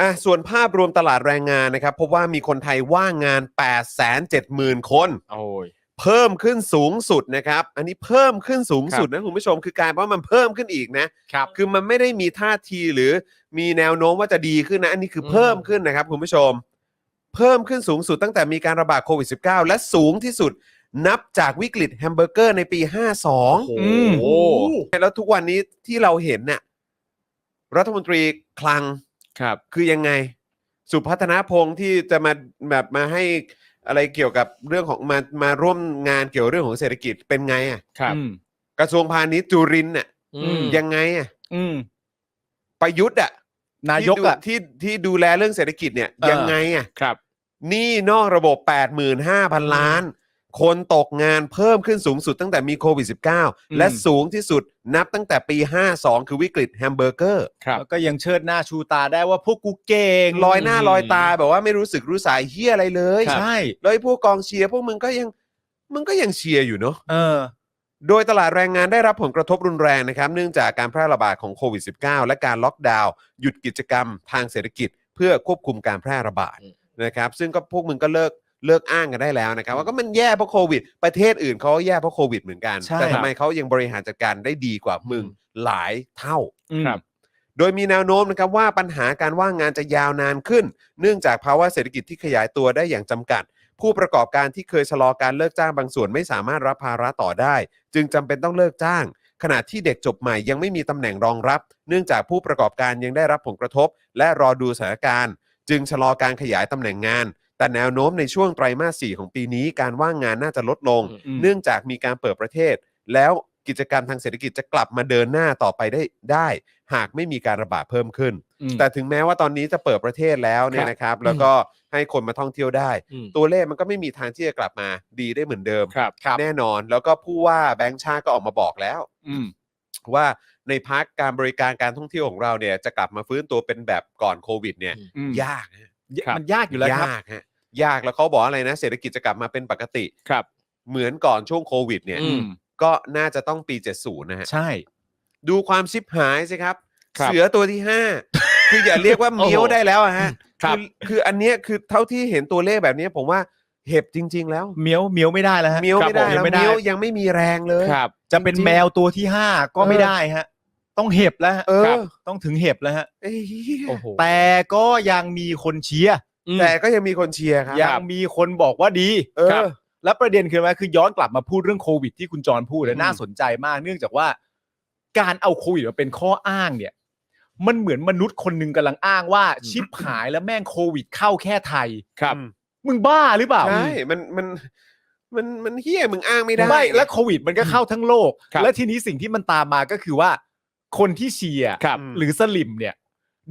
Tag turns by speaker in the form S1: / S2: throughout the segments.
S1: อะส่วนภาพรวมตลาดแรงงานนะครับพบว่ามีคนไทยว่างงาน 870,000 คน
S2: โอ้ย
S1: เพิ่มขึ้นสูงสุดนะครับ อันนี้เพิ่มขึ้นสูงสุดนะคุณผู้ชม คือกลายเป็นว่ามันเพิ่มขึ้นอีกนะ
S2: ครับ
S1: คือมันไม่ได้มีท่าทีหรือมีแนวโน้มว่าจะดีขึ้นนะ อันนี้คือเพิ่มขึ้นนะครับคุณผู้ชม เพิ่มขึ้นสูงสุดตั้งแต่มีการระบาดโควิด -19 และสูงที่สุดนับจากวิกฤตแฮมเบอร์เกอร์ในปี 52
S2: อืม
S1: โอ้โหแล้วทุกวันนี้ที่เราเห็นน่ะรัฐมนตรีคลัง
S2: ครับ
S1: คือยังไง สุพัฒนาพงศ์ที่จะมาแบบมาให้อะไรเกี่ยวกับเรื่องของมามาร่วมงานเกี่ยวเรื่องของเศรษฐกิจเป็นไงอะ
S2: ครับ
S3: อืม
S1: กระทรวงพาณิชย์จุรินทร์น่ะ
S2: อืม
S1: ยังไงอะ
S3: อืม
S1: ประยุทธ์อะ
S3: นายกอะ
S1: ที่ดูที่ที่ดูแลเรื่องเศรษฐกิจเนี่ย
S3: เออ
S1: ยังไงอะ
S2: ครับ
S1: หนี่นอกระบบ 85,000 ล้าน คนตกงานเพิ่มขึ้นสูงสุดตั้งแต่มีโควิด -19 และสูงที่สุดนับตั้งแต่ปี 52 คือวิกฤตแฮมเบอร์เกอร์
S2: ครับ
S3: แล้วก็ยังเชิดหน้าชูตาได้ว่าพวกกูเก่ง
S1: ลอยหน้าลอยตาแบบว่าไม่รู้สึกรู้สายเฮียอะไรเลย
S3: ใช่
S1: แล้วไอ้พวกกองเชียร์พวกมึงก็ยังมึงก็ยังเชียร์อยู่เนาะ
S3: เออ
S1: โดยตลาดแรงงานได้รับผลกระทบรุนแรงนะครับ เนื่องจากการแพร่ระบาดของโควิด -19 และการล็อกดาวน์หยุดกิจกรรมทางเศรษฐกิจ เพื่อควบคุมการแพร่ระบาด
S2: อืม
S1: นะครับ ซึ่งก็พวกมึงก็เลิก เลิกอ้างกันได้แล้วนะครับว่าก็มันแย่เพราะโควิด ประเทศอื่นเขาก็แย่เพราะโควิดเหมือนกัน
S3: ใช่
S1: แต่ทำไมเขายังบริหารจัดการได้ดีกว่ามึงหลายเท่า
S2: ครับ
S1: โดยมีแนวโน้มนะครับว่าปัญหาการว่างงานจะยาวนานขึ้น เนื่องจากภาวะเศรษฐกิจที่ขยายตัวได้อย่างจำกัด ผู้ประกอบการที่เคยชะลอการเลิกจ้างบางส่วนไม่สามารถรับภาระต่อได้ จึงจำเป็นต้องเลิกจ้าง ขณะที่เด็กจบใหม่ยังไม่มีตำแหน่งรองรับ เนื่องจากผู้ประกอบการยังได้รับผลกระทบ และรอดูสถานการณ์ จึงชะลอการขยายตำแหน่งงาน แต่แนวโน้มในช่วงไตรมาส 4 ของปีนี้การว่างงานน่าจะลดลง
S3: อืม
S1: เนื่องจากมีการเปิดประเทศ แล้วกิจกรรมทางเศรษฐกิจจะกลับมาเดินหน้าต่อไปได้ได้ หากไม่มีการระบาดเพิ่มขึ้น
S3: อืม
S1: แต่ถึงแม้ว่าตอนนี้จะเปิดประเทศแล้วเนี่ยนะครับ แล้วก็ให้คนมาท่องเที่ยวได้
S2: อืม
S1: ตัวเลขมันก็ไม่มีทางที่จะกลับมาดีได้เหมือนเดิม
S2: ครับ
S1: แน่นอนแล้วก็ผู้ว่าแบงค์ชาติก็ออกมาบอกแล้ว
S3: อืม
S1: ว่าในพักการบริการการท่องเที่ยวของเราเนี่ยจะกลับมาฟื้นตัวเป็นแบบก่อนโควิดเนี่ย
S3: อืม
S1: ยากฮะ
S2: ครับ
S3: มันยากอยู่แล้วครับ
S1: ยากฮะยากแล้วเขาบอกอะไรนะ เศรษฐกิจจะกลับมาเป็นปกติ
S2: ครับ
S1: เหมือนก่อนช่วงโควิดเนี่ย
S2: อืม
S1: ก็น่าจะต้องปี 70 นะฮะ
S3: ใช่
S1: ดูความชิบหายสิครับ
S2: ครับ
S1: เสือตัวที่ 5 คืออย่าเรียกว่าเมี้ยว
S2: โอ้โห
S1: ได้แล้วอะฮะ
S2: ครับ
S1: อคืออันเนี้ยคือเท่าที่เห็นตัวเลขแบบเนี้ยผมว่าเห็บจริง ๆ แล้ว
S3: เมียวเมียวไม่ได้แล้วฮะ
S1: เมี้ยว
S3: ครับ
S1: ไม่ได้
S3: ผ
S1: แล้ว
S3: ยังไม่ได้
S1: เมี้ยวยังไม่มีแรงเลย
S2: ครับ
S3: จะเป็น
S1: จริงๆ
S3: แมวตัวที่ห้าก็ไม่
S1: เออ
S3: ได้ฮะ ต้องเห็บแล้วฮะ
S1: เออ
S3: ครับ ต้องถึงเห็บแล้วฮะ
S1: ไอ้เหี้ย
S2: โอ้โห
S3: แต่ก็ยังมีคนเชียร์
S2: อืม
S1: แต่ก็ยังมีคนเชียร์ครับ
S3: ยังมีคนบอกว่าดี
S1: เออ
S3: ครับแล้วประเด็นคืออะไรคือย้อนกลับมาพูดเรื่องโควิดที่คุณจรพูด
S1: อื
S3: และ
S1: ม
S3: น่าสนใจมาก เนื่องจากว่า การเอาโควิดมาเป็นข้ออ้างเนี่ย มันเหมือนมนุษย์คนหนึ่งกำลังอ้างว่าชิบหายแล้วแม่งโควิดเข้าแค่ไทย
S2: ครับ
S1: อืม
S3: มึงบ้าหรือเปล่า
S1: ใช่มันมันมันมันเฮี้ยมึงอ้างไม่ได้
S3: ไม่แล้วโควิดมันก็เข้าทั้งโลก
S2: ครับ
S3: และทีนี้สิ่งที่มันตามมาก็คือว่า คนที่เชียร์
S2: ครับ
S3: หรือสลิมเนี่ย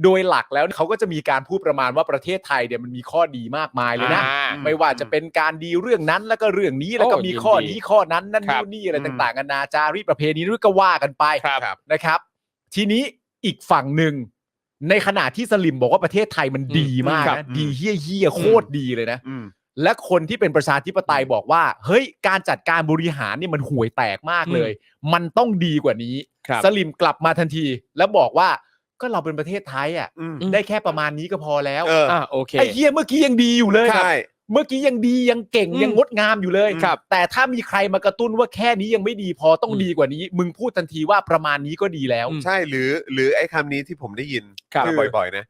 S3: โดยหลักแล้วเขาก็จะมีการพูดประมาณว่าประเทศไทยเนี่ยมันมีข้อดีมากมายเลยนะ
S2: อ่า
S3: ไม่ว่าจะเป็นการดีเรื่องนั้นแล้วก็เรื่องนี้แล้วก็
S2: โอ้
S3: มี
S2: ยิน
S3: ข้อ
S2: ดี
S3: นี้ข้อนั้นนั่น
S2: ครับ
S3: นู่นนี่อะไร
S1: อืม
S3: ต่างๆกันานาจารีตประเพณีนู้นก็ว่ากันไป
S2: ครับ
S1: ครับ
S3: นะครับ ทีนี้อีกฝั่งหนึ่ง ในขณะที่สลิมบอกว่าประเทศไทยมันดีมาก
S2: ครับ
S3: นะดีเฮี้ยเฮี้ยๆโคตรดีเลยนะ
S1: อืม
S3: และคนที่เป็นประชาธิปไตยบอกว่า เฮ้ยการจัดการบริหารนี่มันห่วยแตกมากเลย มันต้องดีกว่านี้
S2: ครับ
S3: สลิมกลับมาทันที แล้วบอกว่าก็เราเป็นประเทศไทยอะ
S1: อืม
S3: ได้แค่ประมาณนี้ก็พอแล้ว
S1: เออ
S2: อ่าโอเค
S3: ไอ้เฮียเมื่อกี้ยังดีอยู่เลย
S1: ใช่
S3: เมื่อกี้ยังดียังเก่ง
S2: อืม
S3: ยังงดงามอยู่เลย
S2: ครับ
S3: แต่ถ้ามีใครมากระตุ้นว่าแค่นี้ยังไม่ดีพอต้อง
S2: อืม
S3: ดีกว่านี้ มึงพูดทันทีว่าประมาณนี้ก็ดีแล้ว
S2: อืม
S1: ใช่หรือหรือไอ้คำนี้ที่ผมได้ยิน
S2: ครับ
S1: มาบ่อยๆนะ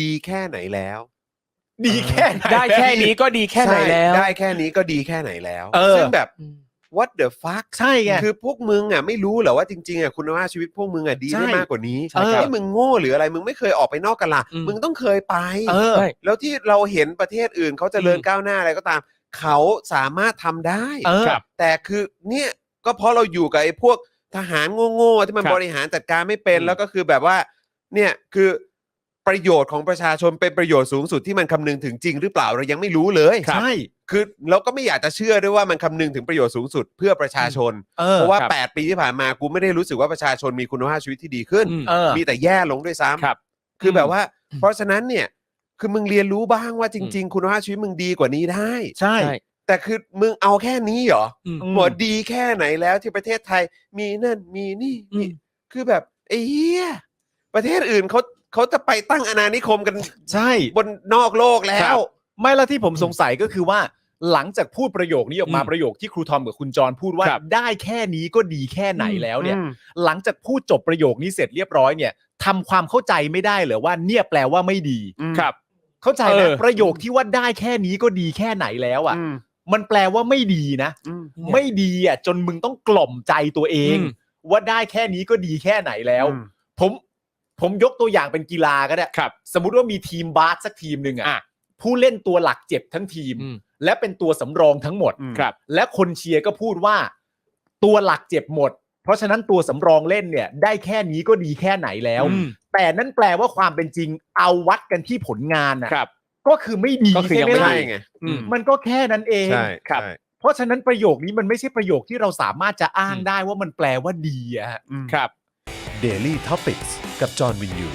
S1: ดีแค่ไหนแล้ว
S3: ดีแค่ไหน
S2: ได้แค่นี้ก็ดีแค่ไหน
S1: ใช่
S2: แล้ว
S1: ได้แค่นี้ก็ดีแค่ไหนแล้ว
S3: เออ
S1: ซึ่งแบบ
S2: อืม
S1: what the fuck
S3: ใช่ไง
S1: คือพวกมึงอะไม่รู้เหรอว่าจริงๆอะคุณภาพชีวิตพวกมึงอะดี
S3: ใช่
S1: ได้มากกว่านี้
S3: ใช่ครับ
S1: ที่มึงโง่หรืออะไรมึงไม่เคยออกไปนอกกันละ
S2: อืม
S1: มึงต้องเคยไป
S3: เออ
S2: ใช่
S1: แล้วที่เราเห็นประเทศอื่นเขาเจริญ
S2: อืม
S1: ก้าวหน้าอะไรก็ตาม เขาสามารถทำได้
S3: เออ
S2: ครับ
S1: แต่คือเนี่ยก็เพราะเราอยู่กับไอ้พวกทหารโง่ๆที่มัน
S2: ครับ
S1: บริหารจัดการไม่เป็น
S2: อืม
S1: แล้วก็คือแบบว่า เนี่ยคือ ประโยชน์ของประชาชนเป็นประโยชน์สูงสุดที่มันคำนึงถึงจริงหรือเปล่าเรายังไม่รู้เลย
S3: ใช่
S1: คือเราก็ไม่อยากจะเชื่อด้วยว่ามันคำนึงถึงประโยชน์สูงสุดเพื่อประชาชน
S3: เออ
S1: เพราะว่า
S2: ครับ
S1: 8 ปีที่ผ่านมากูไม่ได้รู้สึกว่าประชาชนมีคุณภาพชีวิตที่ดีขึ้น
S2: อืม
S3: เออ
S1: มีแต่แย่ลงด้วยซ้ำ
S2: ครับ
S1: คือแบบว่า
S2: อืม
S1: เพราะฉะนั้นเนี่ยคือมึงเรียนรู้บ้างว่าจริง ๆ คุณภาพชีวิตมึงดีกว่านี้ได้
S3: ใช่
S2: ใช่
S1: แต่คือมึงเอาแค่นี้เหรอ
S2: อืม
S3: อืม
S1: หมดดีแค่ไหนแล้วที่ประเทศไทยมีนั่นมีนี่
S2: อืม
S1: มีคือแบบไอ้เหี้ยประเทศอื่นเขา เขาจะไปตั้งอาณานิคมกัน
S3: ใช่
S1: บนนอกโลกแล้
S3: แล้ววไม่และที่ผมสงสัยก็คือว่า หลังจากพูดประโยคนี้ออกมา
S2: อืม
S3: ประโยคที่ครูทอมกับคุณจรพูดว่า
S2: ครับ
S3: ได้แค่นี้ก็ดีแค่ไหนแล้วเนี่ย
S1: อืม
S3: หลังจากพูดจบประโยคนี้เสร็จเรียบร้อยเนี่ยทำความเข้าใจไม่ได้เหรอว่าเนี่ยแปลว่าไม่ดี
S1: อืม
S2: ครับ
S3: เข้าใจ
S2: เอ
S3: นะ
S2: อ
S3: ประโยคที่ว่าได้แค่นี้ก็ดีแค่ไหนแล้วอะ
S1: อืม
S3: มันแปลว่าไม่ดีนะ
S1: อืม
S3: ไม่ดีอะจนมึงต้องกล่อมใจตัวเอง
S2: อืม
S3: ว่าได้แค่นี้ก็ดีแค่ไหนแล้ว
S1: อืม
S3: ผม ผมยกตัวอย่างเป็นกีฬาก็ได้
S2: ครับ
S3: สมมุติว่ามีทีมบาสสักทีมหนึ่ง
S2: อะ
S3: อะผู้เล่นตัวหลักเจ็บทั้งทีม
S2: อืม
S3: และเป็นตัวสำรองทั้งหมด
S1: อืม
S2: ครับ
S3: และคนเชียร์ก็พูดว่า ตัวหลักเจ็บหมด เพราะฉะนั้นตัวสำรองเล่นเนี่ย ได้แค่นี้ก็ดีแค่ไหนแล้ว
S2: อืม
S3: แต่นั่นแปลว่าความเป็นจริงเอาวัดกันที่ผลงานนะครับ ก็คือไม่ดี
S2: ก็คือ
S3: ใช่
S2: ยัง
S3: ไหม
S2: ไม่
S3: ล่ะ
S2: ได้
S1: ใช่ไง
S2: อืม
S3: มันก็แค่นั้นเอง
S1: ใช่
S2: ครับ
S1: ใช่
S3: เพราะฉะนั้นประโยคนี้มันไม่ใช่ประโยคที่เราสามารถจะอ้างได้ว่ามันแปลว่าดีอะฮะ
S1: อืม
S2: ครับ
S1: Daily t o p i c กกับจอห์นวินยู